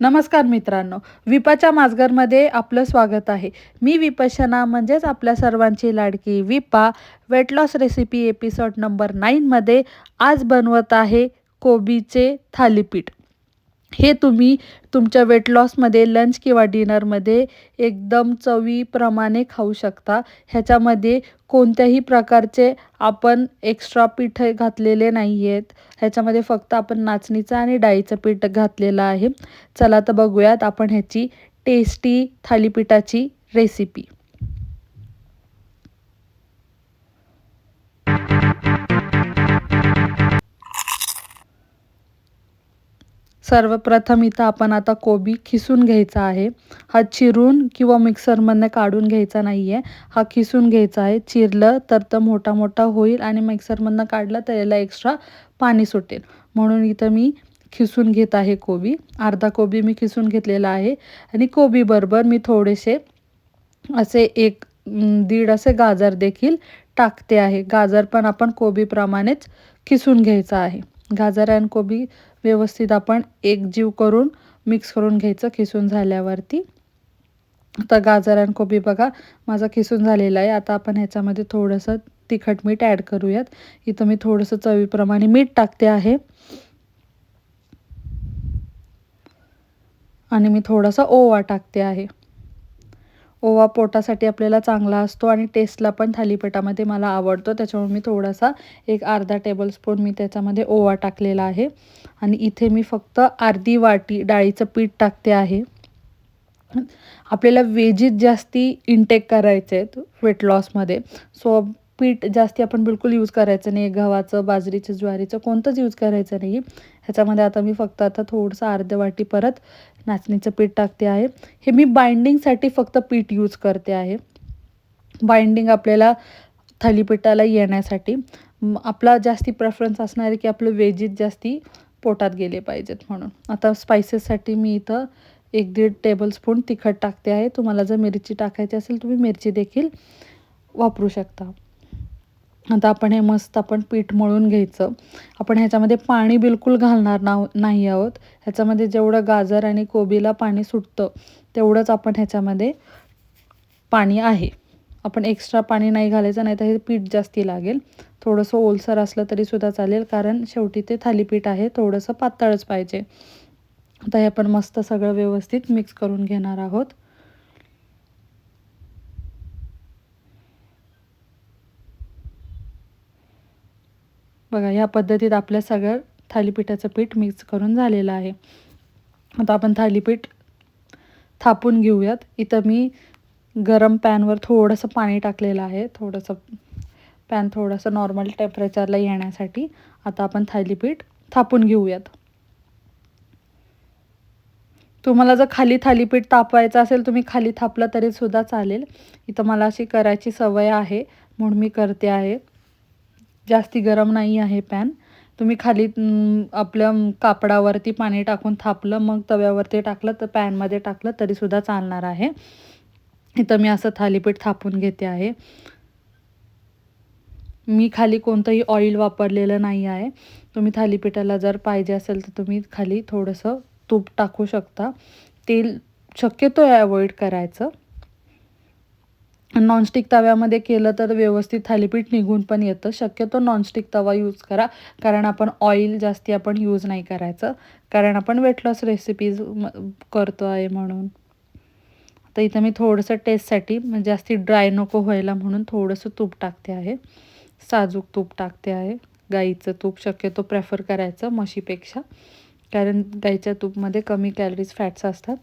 नमस्कार मित्रांनो विपाच्या माजगरमध्ये आपलं स्वागत आहे. मी विपशना म्हणजेच आपल्या सर्वांची लाडकी Vipa weight loss recipe episode number नाईनमध्ये आज बनवत आहे कोबीचे थालीपीठ. हे तुम्ही तुमच्या वेट लॉसमध्ये लंच किंवा डिनरमध्ये एकदम चवीप्रमाणे खाऊ शकता. ह्याच्यामध्ये कोणत्याही प्रकारचे आपण एक्स्ट्रा पीठ घातलेले नाही आहेत ह्याच्यामध्ये फक्त आपण नाचणीचं आणि डाळीचं पीठ घातलेलं आहे. चला तर बघूयात आपण ह्याची टेस्टी थालीपीठाची रेसिपी सर्वप्रथम इथं आपण आता कोबी खिसून घ्यायचा आहे. हा चिरून किंवा मिक्सरमधनं काढून घ्यायचा नाही आहे हा खिसून घ्यायचा आहे. चिरलं तर तो मोठा मोठा होईल आणि मिक्सरमधनं काढलं तर याला एक्स्ट्रा पाणी सुटेल. म्हणून इथं मी खिसून घेत आहे कोबी. अर्धा कोबी मी खिसून घेतलेला आहे. आणि कोबीबरोबर मी थोडेसे असे एक दीड असे गाजर देखील टाकते आहे. गाजर पण आपण कोबीप्रमाणेच खिसून घ्यायचं आहे. गाजर आणि कोबी व्यवस्थित आपण एकजीव करून मिक्स करून घ्यायचं खिसून झाल्यावरती. आता गाजर आणि कोबी बघा माझा खिसून झालेला आहे. आता आपण ह्याच्यामध्ये थोडंसं तिखट मीठ ॲड करूयात. इथं मी थोडंसं चवीप्रमाणे मीठ टाकते आहे. आणि मी थोडासा ओवा टाकते आहे. ओवा पोटासाठी आपल्याला चांगला असतो आणि टेस्टला पण थालीपीठामध्ये मला आवडतो. त्याच्यामुळे मी थोडासा एक अर्धा टेबलस्पून मी त्याच्यामध्ये ओवा टाकलेला आहे. आणि इथे मी फक्त अर्धी वाटी डाळीचं पीठ टाकते आहे. आपल्याला वेजीत जास्ती इंटेक करायचे आहेत वेट लॉसमध्ये सो पीठ जास्ती आपण बिलकुल यूज करायचं नाही. गव्हाचं बाजरीचं ज्वारीचं कोणतंच यूज करायचं नाही. ह्याच्यामध्ये आता मी फक्त आता थोडंसं अर्ध्या वाटी परत नाचणीचं पीठ टाकते आहे. हे मी बाइंडिंगसाठी फक्त पीठ यूज करते आहे. बाइंडिंग आपल्याला थालीपीठाला येण्यासाठी आपला जास्ती प्रेफरन्स असणार आहे की आपलं वेजीत जास्ती पोटात गेले पाहिजेत म्हणून. आता स्पायसेससाठी मी इथं एक दीड टेबलस्पून तिखट टाकते आहे. तुम्हाला जर मिरची टाकायची असेल तुम्ही मिरची देखील वापरू शकता. आता आपण हे मस्त आपण पीठ मळून घ्यायचं. आपण ह्याच्यामध्ये पाणी बिलकुल घालणार ना नाही आहोत. ह्याच्यामध्ये जेवढं गाजर आणि कोबीला पाणी सुटतं तेवढंच आपण ह्याच्यामध्ये पाणी आहे. आपण एक्स्ट्रा पाणी नाही घालायचं नाही तर हे पीठ जास्ती लागेल. थोडंसं ओलसर असलं तरीसुद्धा चालेल कारण शेवटी ते थालीपीठ आहे थोडंसं पातळच पाहिजे. आता हे आपण मस्त सगळं व्यवस्थित मिक्स करून घेणार आहोत. बघा ह्या पद्धतीत आपल्या सगळं थालीपीठाचं पीठ मिक्स करून झालेलं आहे. आता आपण थालीपीठ थापून घेऊयात. इथं मी गरम पॅनवर थोडंसं पाणी टाकलेलं आहे. थोडंसं पॅन थोडंसं नॉर्मल टेम्परेचरला येण्यासाठी आता आपण थालीपीठ थापून घेऊयात. तुम्हाला जर खाली थालीपीठ तापवायचं असेल तुम्ही खाली थापलं तरीसुद्धा चालेल. इथं मला अशी करायची सवय आहे. म्हणून मी करते आहे. जास्ती गरम नाही आहे पॅन तुम्ही खाली आपल्या कापडावरती पाणी टाकून थापलं मग तव्यावरती टाकलं तर पॅनमध्ये टाकलं तरीसुद्धा चालणार आहे. इथं मी असं थालीपीठ थापून घेते आहे. मी खाली कोणतंही ऑइल वापरलेलं नाही आहे. तुम्ही थालीपीठाला जर पाहिजे असेल तर तुम्ही खाली थोडंसं तूप टाकू शकता. तेल शक्यतो अवॉइड करायचं. नॉनस्टिक तव्यामध्ये केलं तर व्यवस्थित थालीपीठ निघून पण येतं. शक्यतो नॉनस्टिक तवा यूज करा. कारण आपण ऑइल जास्ती आपण यूज नाही करायचं. कारण आपण वेट लॉस रेसिपीज करतो आहे म्हणून. तर इथं मी थोडंसं टेस्टसाठी म्हणजे जास्ती ड्राय नको व्हायला म्हणून थोडंसं तूप टाकते आहे. साजूक तूप टाकते आहे. गाईचं तूप शक्यतो प्रेफर करायचं म्हशीपेक्षा कारण गाईच्या तूपमध्ये कमी कॅलरीज फॅट्स असतात.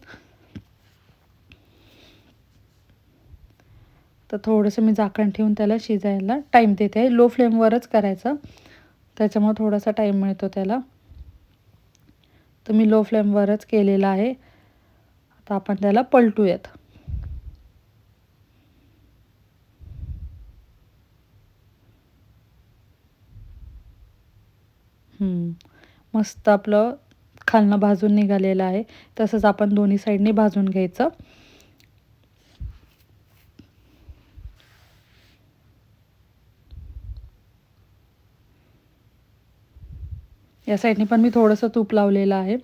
तर थोडंसं मी झाकण ठेवून त्याला शिजायला टाईम देते. आहे लो फ्लेमवरच करायचं. त्याच्यामुळे थोडासा टाईम मिळतो त्याला. तर मी लो फ्लेमवरच केलेला आहे. आता आपण त्याला पलटूयात. मस्त आपलं खालनं भाजून निघालेलं आहे. तसंच आपण दोन्ही साईडने भाजून घ्यायचं. या साईडने पण मी थोडंसं तूप लावलेलं आहे.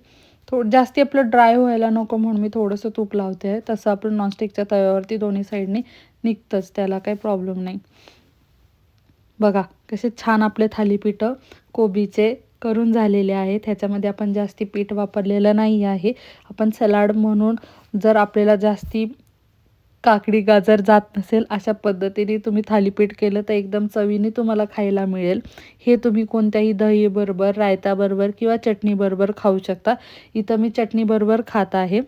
थोडं जास्ती आपलं ड्राय व्हायला नको म्हणून मी थोडंसं तूप लावते. आहे तसं आपण नॉनस्टिकच्या तव्यावरती दोन्ही साईडने निघतंच त्याला काही प्रॉब्लेम नाही. बघा कसे छान आपले थालीपीठं कोबीचे करून झालेले आहेत. ह्याच्यामध्ये आपण जास्ती पीठ वापरलेलं नाही आहे. आपण सलाड म्हणून जर आपल्याला जास्ती काकडी गाजर जात नसेल अशा पद्धतीने तुम्ही थालीपीठ केलं तर एकदम चवीने तुम्हाला खायला मिळेल. हे तुम्ही कोणत्याही दहीबरोबर रायताबरोबर किंवा चटणीबरोबर खाऊ शकता. इथं मी चटणीबरोबर खात आहे.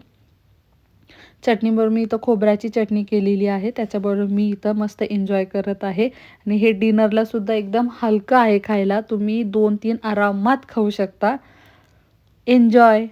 चटणीबरोबर मी इथं खोबऱ्याची चटणी केलेली आहे. त्याच्याबरोबर मी इथं मस्त एन्जॉय करत आहे. आणि हे डिनरलासुद्धा एकदम हलकं आहे खायला. तुम्ही दोन तीन आरामात खाऊ शकता. एन्जॉय